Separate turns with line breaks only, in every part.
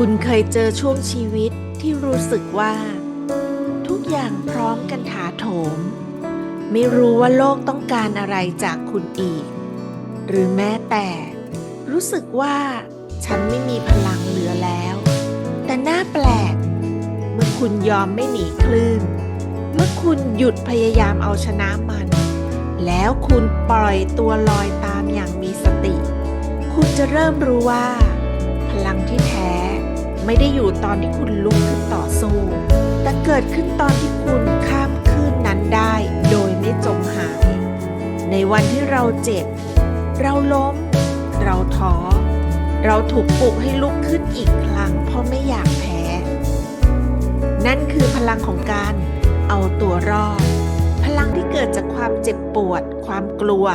คุณเคยเจอช่วงชีวิตที่รู้สึกว่า ทุกอย่างพร้อมกันถาโถม ไม่รู้ว่าโลกต้องการอะไรจากคุณอีก หรือแม้แต่ รู้สึกว่าฉันไม่มีพลังเหลือแล้ว แต่น่าแปลก เมื่อคุณยอมไม่หนีคลื่น เมื่อคุณหยุดพยายามเอาชนะมัน แล้วคุณปล่อยตัวลอยตามอย่างมีสติ คุณจะเริ่มรู้ว่า พลังที่แท้ ไม่ได้อยู่ตอนที่คุณลุกขึ้นต่อสู้ แต่เกิดขึ้นตอนที่คุณข้ามคลื่นนั้นได้โดยไม่จมหาย ในวันที่เราเจ็บ เราล้ม เราท้อ เราถูกปลุกให้ลุกขึ้นอีกครั้งเพราะไม่อยากแพ้ นั่นคือพลังของการเอาตัวรอด พลังที่เกิดจากความเจ็บปวด ความกลัว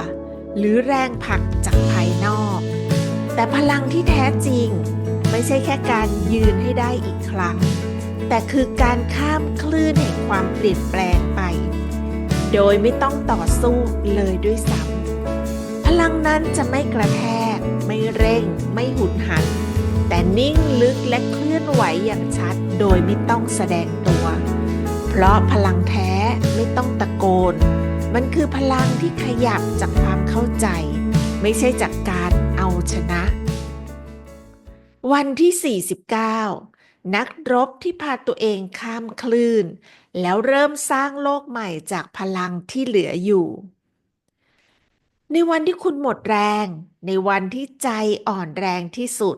หรือแรงผลักจากภายนอก แต่พลังที่แท้จริง ไม่ใช่แค่การยืนให้ได้อีกครั้ง แต่คือการข้ามคลื่นแห่งความเปลี่ยนแปลงไป โดยไม่ต้องต่อสู้เลยด้วยซ้ำพลังนั้นจะไม่กระแทก ไม่เร่ง ไม่หุนหัน แต่นิ่งลึกและเคลื่อนไหวอย่างชัด โดยไม่ต้องแสดงตัว เพราะพลังแท้ไม่ต้องตะโกน มันคือพลังที่ขยับจากความเข้าใจ ไม่ใช่จากการเอาชนะ วันที่ 49 นักรบที่พาตัวเองข้ามคลื่น แล้วเริ่มสร้างโลกใหม่จากพลังที่เหลืออยู่ ในวันที่คุณหมดแรง ในวันที่ใจอ่อนแรงที่สุด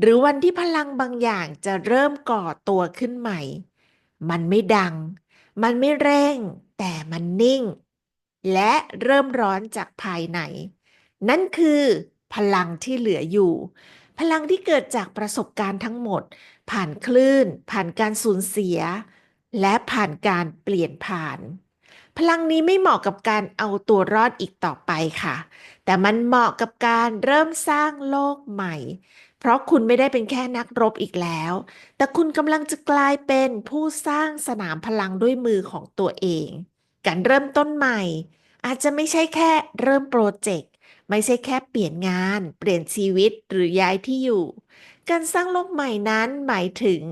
หรือวันที่พลังบางอย่างจะเริ่มก่อตัวขึ้นใหม่ มันไม่ดัง มันไม่เร่ง แต่มันนิ่ง และเริ่มร้อนจากภายใน นั่นคือพลังที่เหลืออยู่ พลังที่เกิดจากประสบการณ์ทั้งหมด ผ่านคลื่น ผ่านการสูญเสีย และผ่านการเปลี่ยนผ่าน พลังนี้ไม่เหมาะกับการเอาตัวรอดอีกต่อไปค่ะ แต่มันเหมาะกับการเริ่มสร้างโลกใหม่ เพราะคุณไม่ได้เป็นแค่นักรบอีกแล้ว แต่คุณกำลังจะกลายเป็นผู้สร้างสนามพลังด้วยมือของตัวเอง การเริ่มต้นใหม่ อาจจะไม่ใช่แค่เริ่มโปรเจกต์ ไม่ใช่แค่เปลี่ยนงาน เปลี่ยนชีวิตหรือย้ายที่อยู่ การสร้างโลกใหม่นั้นหมายถึง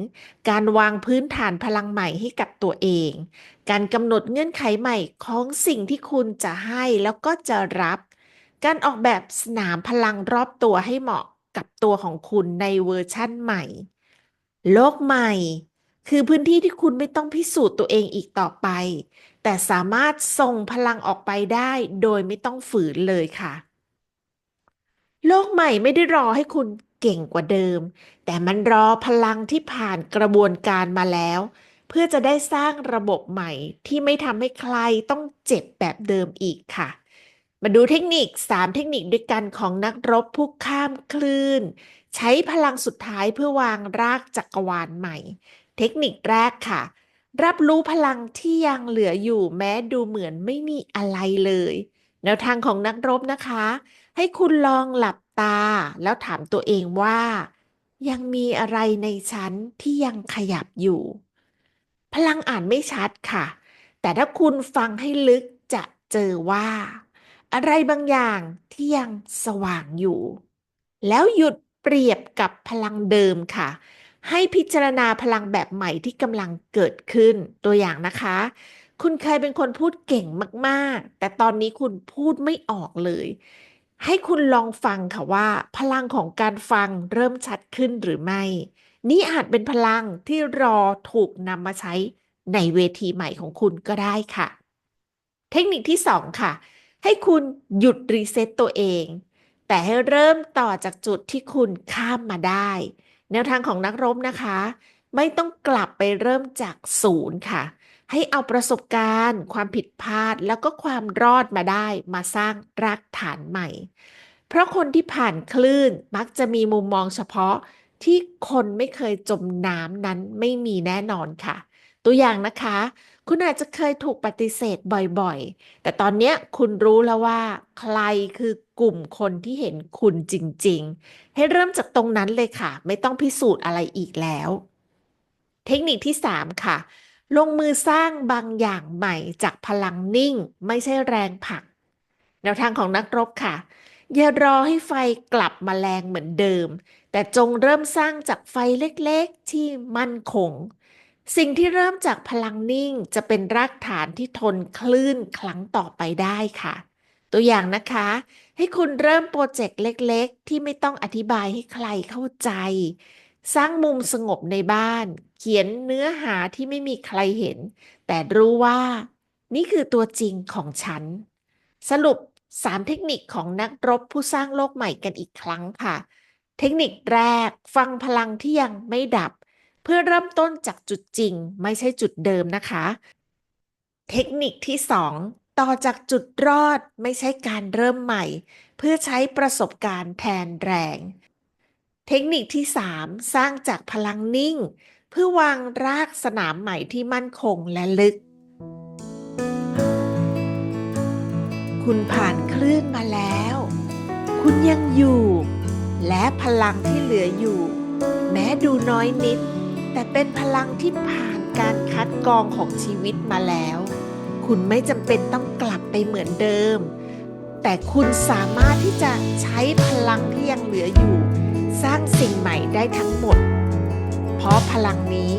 การวางพื้นฐานพลังใหม่ให้กับตัวเอง การกำหนดเงื่อนไขใหม่ของสิ่งที่คุณจะให้แล้วก็จะรับ การออกแบบสนามพลังรอบตัวให้เหมาะกับตัวของคุณในเวอร์ชั่นใหม่ โลกใหม่ คือพื้นที่ที่คุณไม่ต้องพิสูจน์ตัวเองอีกต่อไป แต่สามารถส่งพลังออกไปได้โดยไม่ต้องฝืนเลยค่ะ โลกใหม่ไม่ได้รอให้คุณเก่งกว่าเดิม แต่มันรอพลังที่ผ่านกระบวนการมาแล้ว เพื่อจะได้สร้างระบบใหม่ที่ไม่ทำให้ใครต้องเจ็บแบบเดิมอีกค่ะ มาดูเทคนิค 3 เทคนิคด้วยกันของนักรบผู้ข้ามคลื่น ใช้พลังสุดท้ายเพื่อวางรากจักรวาลใหม่ เทคนิคแรกค่ะ รับรู้พลังที่ยังเหลืออยู่แม้ดูเหมือนไม่มีอะไรเลย แนวทางของนักรบนะคะ ให้คุณลองหลับตา แล้วถามตัวเองว่า ยังมีอะไรในฉันที่ยังขยับอยู่ พลังอ่านไม่ชัดค่ะ แต่ถ้าคุณฟังให้ลึกจะเจอว่า อะไรบางอย่างที่ยังสว่างอยู่ แล้วหยุดเปรียบกับพลังเดิมค่ะ ให้พิจารณาพลังแบบใหม่ที่กำลังเกิดขึ้นตัวอย่างนะคะ คุณเคยเป็นคนพูดเก่งมากๆ แต่ตอนนี้คุณพูดไม่ออกเลย ให้คุณลองฟังค่ะว่า พลังของการฟังเริ่มชัดขึ้นหรือไม่ นี่อาจเป็นพลังที่รอถูกนำมาใช้ในเวทีใหม่ของคุณก็ได้ค่ะ เทคนิคที่ 2 ค่ะ ให้คุณหยุดรีเซ็ตตัวเอง แต่ให้เริ่มต่อจากจุดที่คุณข้ามมาได้ แนวทางของนักรบนะคะ ไม่ต้องกลับไปเริ่มจากศูนย์ค่ะ ให้เอาประสบการณ์ ความผิดพลาดแล้วก็ความรอดมาได้มาสร้างรากฐานใหม่ เพราะคนที่ผ่านคลื่นมักจะมีมุมมองเฉพาะที่คนไม่เคยจมน้ำนั้นไม่มีแน่นอนค่ะ ตัวอย่างนะคะ คุณอาจจะเคยถูกปฏิเสธบ่อยๆ แต่ตอนนี้คุณรู้แล้วว่า ใครคือกลุ่มคนที่เห็นคุณจริงๆ ให้เริ่มจากตรงนั้นเลยค่ะ ไม่ต้องพิสูจน์อะไรอีกแล้ว เทคนิคที่ 3 ค่ะ ลงมือสร้างบางอย่างใหม่จากพลังนิ่ง ไม่ใช่แรงผลัก แนวทางของนักรบค่ะ อย่ารอให้ไฟกลับมาแรงเหมือนเดิม แต่จงเริ่มสร้างจากไฟเล็กๆ ที่มั่นคง สิ่งที่เริ่มจากพลังนิ่งจะเป็นรากฐานที่ทนคลื่นครั้งต่อไปได้ค่ะ ตัวอย่างนะคะ ให้คุณเริ่มโปรเจกต์เล็กๆ ที่ไม่ต้องอธิบายให้ใครเข้าใจ สร้างมุมสงบในบ้าน เขียนเนื้อหาที่ไม่มีใครเห็น แต่รู้ว่า นี่คือตัวจริงของฉัน สรุป3เทคนิคของนักรบผู้สร้างโลกใหม่กันอีกครั้งค่ะ เทคนิคแรกฟังพลังที่ยังไม่ดับ เพื่อเริ่มต้นจากจุดจริง ไม่ใช่จุดเดิมนะคะ เทคนิคที่ 2 ต่อจากจุดรอดไม่ใช่การเริ่มใหม่ เพื่อใช้ประสบการณ์แทนแรง เทคนิคที่ 3 สร้างจากพลังนิ่ง เพื่อวางรากสนามใหม่ที่มั่นคงและลึก คุณผ่านคลื่นมาแล้ว คุณยังอยู่ และพลังที่เหลืออยู่ แม้ดูน้อยนิด แต่เป็นพลังที่ผ่านการคัดกรองของชีวิตมาแล้ว คุณไม่จำเป็นต้องกลับไปเหมือนเดิม แต่คุณสามารถที่จะใช้พลังที่ยังเหลืออยู่ สร้างสิ่งใหม่ได้ทั้งหมด เพราะพลังนี้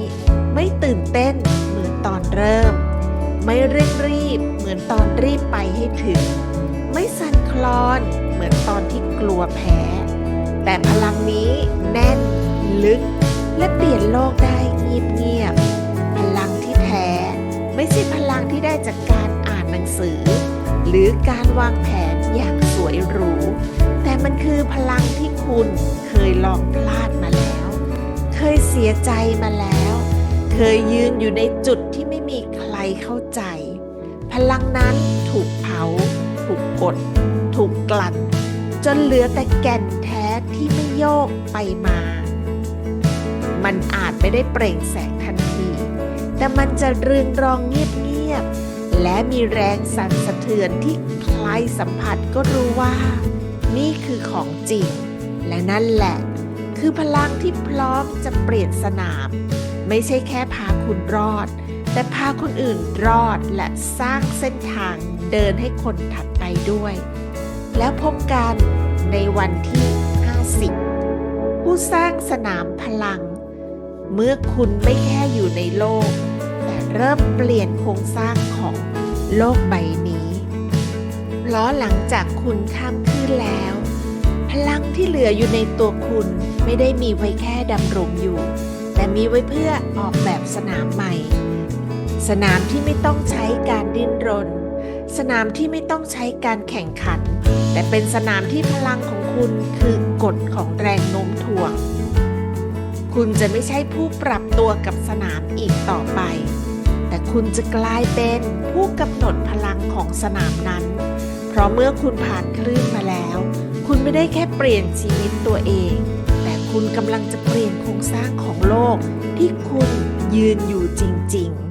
ไม่ตื่นเต้นเหมือนตอนเริ่ม ไม่เร่งรีบเหมือนตอนรีบไปให้ถึง ไม่สั่นคลอนเหมือนตอนที่กลัวแพ้ แต่พลังนี้แน่น ลึก และเปลี่ยนโลกได้เงียบๆพลังที่แท้ไม่ใช่พลังที่ได้จากการอ่านหนังสือ หรือการวางแผนอย่างสวยหรูแต่มันคือพลังที่คุณเคยลองพลาดมาแล้ว เคยเสียใจมาแล้ว เคยยืนอยู่ในจุดที่ไม่มีใครเข้าใจ พลังนั้นถูกเผา ถูกกด ถูกกลั่น จนเหลือแต่แก่นแท้ที่ไม่โยกไปมา มันอาจไม่ได้เปล่งแสงทันที แต่มันจะเรืองรองเงียบๆ และมีแรงสั่นสะเทือนที่ใครสัมผัสก็รู้ว่า นี่คือของจริง และนั่นแหละ คือพลังที่พร้อมจะเปลี่ยนสนาม ไม่ใช่แค่พาคุณรอด แต่พาคนอื่นรอดและสร้างเส้นทางเดินให้คนถัดไปด้วย แล้วพบกันในวันที่ 50 ผู้สร้างสนามพลัง เมื่อคุณไม่แค่อยู่ในโลก แต่เริ่มเปลี่ยนโครงสร้างของโลกใบนี้เพราะหลังจากคุณข้ามขึ้นแล้ว พลังที่เหลืออยู่ในตัวคุณ ไม่ได้มีไว้แค่ดำรงอยู่ แต่มีไว้เพื่อออกแบบสนามใหม่ สนามที่ไม่ต้องใช้การดิ้นรน สนามที่ไม่ต้องใช้การแข่งขัน แต่เป็นสนามที่พลังของคุณคือกฎของแรงโน้มถ่วง คุณจะไม่ใช่ผู้ปรับตัวกับสนามอีกต่อไป แต่คุณจะกลายเป็นผู้กำหนดพลังของสนามนั้น เพราะเมื่อคุณผ่านคลื่นมาแล้ว คุณไม่ได้แค่เปลี่ยนชีวิตตัวเอง คุณกำลังจะเปลี่ยนโครงสร้างของโลกที่คุณยืนอยู่จริง ๆ